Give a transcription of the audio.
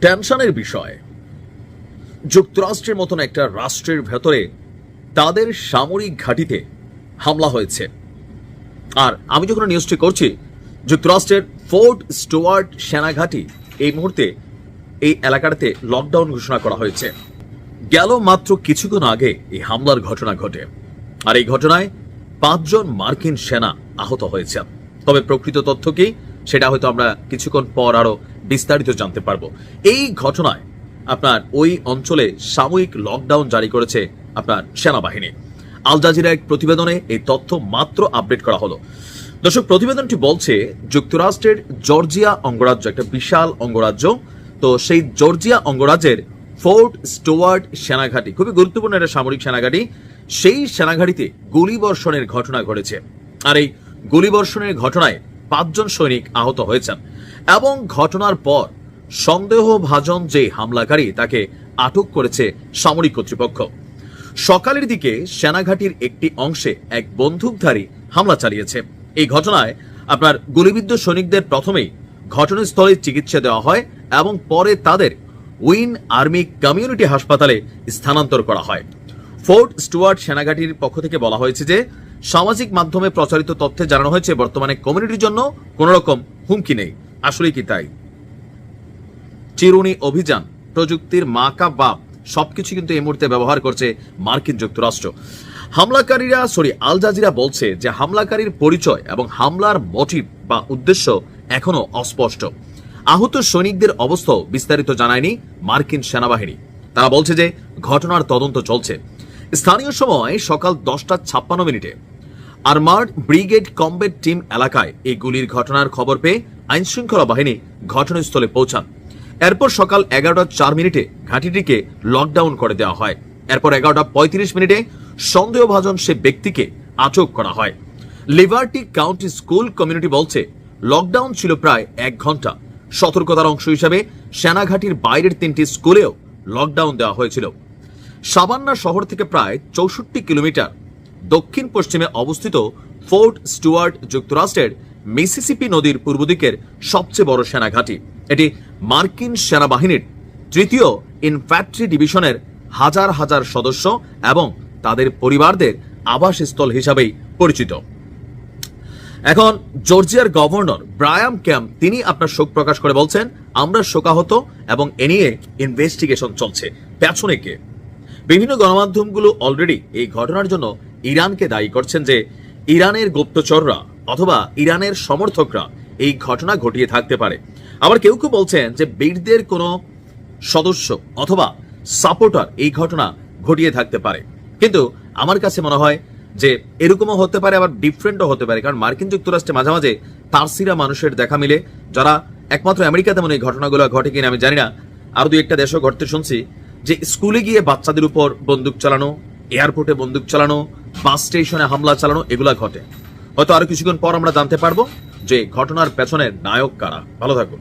টেনশনের বিষয়। যুক্তরাষ্ট্রের মতন একটা রাষ্ট্রের ভেতরে তাদের সামরিক ঘাঁটিতে হামলা হয়েছে। আর আমি যখন নিউজটি করছি, যুক্তরাষ্ট্রের ফোর্ট স্টুয়ার্ট সেনাঘাঁটি এই মুহূর্তে এই এলাকাটাতে লকডাউন ঘোষণা করা হয়েছে। গেল মাত্র কিছুক্ষণ আগে এই হামলার ঘটনা ঘটে। আর এই ঘটনায় পাঁচজন মার্কিন সেনা আহত হয়েছে তবে প্রকৃত তথ্য কি? সেটা হয়তো আমরা কিছুক্ষণ পর আরও বিস্তারিত জানতে পারব। এই ঘটনায় আপনার ওই অঞ্চলে সাময়িক লকডাউন জারি করেছে আপনার সেনাবাহিনী। আল জাজিরা এক প্রতিবেদনে এই তথ্য মাত্র আপডেট করা হলো। দর্শক, প্রতিবেদনটি বলছে, যুক্তরাষ্ট্রের জর্জিয়া অঙ্গরাজ্য একটা বিশাল অঙ্গরাজ্য। তো সেই জর্জিয়া অঙ্গরাজ্যের ফোর্ট স্টোয়ার্ড সেনাঘাটি, খুবই গুরুত্বপূর্ণ একটা সামরিক সেনাঘাটি, সেই সেনাঘাঁটিতে গুলিবর্ষণের ঘটনা ঘটেছে। আর এই গুলিবর্ষণের ঘটনায় পাঁচজন সৈনিক আহত হয়েছেন এবং ঘটনার পর সন্দেহভাজন যে হামলাকারী তাকে আটক করেছে সামরিক কর্তৃপক্ষ। সকালের দিকে সেনাঘাটির একটি অংশে এক বন্দুকধারী হামলা চালিয়েছে। এই ঘটনায় আপনার গুলিবিদ্ধ সৈনিকদের প্রথমেই ঘটনাস্থলে চিকিৎসা দেওয়া হয় এবং পরে তাদের উইন আর্মি কমিউনিটি হাসপাতালে স্থানান্তর করা হয়। ফোর্ট স্টুয়ার্ট সেনাঘাটির পক্ষ থেকে বলা হয়েছে যে সামাজিক মাধ্যমে প্রচারিত তথ্যে জানানো হয়েছে, বর্তমানে কমিউনিটির জন্য কোনো রকম হুমকি নেই। আসলেই কি তাই? চিরুনি অভিযান, প্রযুক্তির মাকা বাপ সবকিছু কিন্তু এই মুহূর্তে ব্যবহার করছে মার্কিন যুক্তরাষ্ট্র। হামলাকারীরা, সরি, আল জাজিরা বলছে যে হামলাকারীর পরিচয় এবং হামলার মোটিভ বা উদ্দেশ্য এখনও অস্পষ্ট। আহত সৈনিকদের অবস্থাও বিস্তারিত জানায়নি মার্কিন সেনাবাহিনী। তারা বলছে যে ঘটনার তদন্ত চলছে। স্থানীয় সময় সকাল দশটা ছাপ্পান্ন মিনিটে। আর্মার্ড ব্রিগেড কমবেট টিম এলাকায় এই গুলির ঘটনার খবর পেয়ে আইনশৃঙ্খলা বাহিনী ঘটনাস্থলে পৌঁছান এরপর সকাল এগারোটা চার মিনিটে ঘাঁটিটিকে লকডাউন করে দেওয়া হয়। এরপর এগারোটা পঁয়ত্রিশ মিনিটে সন্দেহভাজন সে ব্যক্তিকে আটক করা হয়। লিভার্টি কাউন্টি স্কুল কমিউনিটি বলছে লকডাউন ছিল প্রায় এক ঘণ্টা। সতর্কতার অংশ হিসাবে সেনাঘাটির বাইরের তিনটি স্কুলেও লকডাউন দেওয়া হয়েছিল। সাবান্না শহর থেকে প্রায় চৌষট্টি কিলোমিটার দক্ষিণ পশ্চিমে অবস্থিত ফোর্ট স্টুয়ার্ট যুক্তরাষ্ট্রের মিসিসিপি নদীর পূর্ব দিকের সবচেয়ে বড় সেনাঘাঁটি। এটি মার্কিন সেনাবাহিনীর তৃতীয় ইনফ্যাক্টরি ডিভিশনের হাজার হাজার সদস্য এবং তাদের পরিবারদের আবাসস্থল হিসাবেই পরিচিত। এখন জর্জিয়ার গভর্নর ব্রায়াম ক্যাম্প, তিনি আপনার শোক প্রকাশ করে বলছেন, আমরা শোকাহত এবং এ নিয়ে ইনভেস্টিগেশন চলছে, পেছনে কে? বিভিন্ন গণমাধ্যমগুলো অলরেডি এই ঘটনার জন্য ইরানকে দায়ী করছেন যে ইরানের গুপ্তচররা অথবা ইরানের সমর্থকরা এই ঘটনা ঘটিয়ে থাকতে পারে। আবার কেউ কেউ বলছেন যে বীরদের কোনো সদস্য অথবা সাপোর্টার এই ঘটনা ঘটিয়ে থাকতে পারে। কিন্তু আমার কাছে মনে হয় যে এরকমও হতে পারে, আবার ডিফারেন্টও হতে পারে। কারণ মার্কিন যুক্তরাষ্ট্রে মাঝে মাঝে তারসিরা মানুষের দেখা মিলে, যারা একমাত্র আমেরিকাতে মনে হয় এই ঘটনাগুলো ঘটে কিনা আমি জানি না। আরও দুই একটা দেশও ঘটতে শুনছি যে স্কুলে গিয়ে বাচ্চাদের উপর বন্দুক চালানো, এয়ারপোর্টে বন্দুক চালানো বাস স্টেশনে হামলা চালানো, এগুলা ঘটে। হয়তো আরও কিছুক্ষণ পর আমরা জানতে পারব যে ঘটনার পেছনের নায়ক কারা। ভালো থাকুন।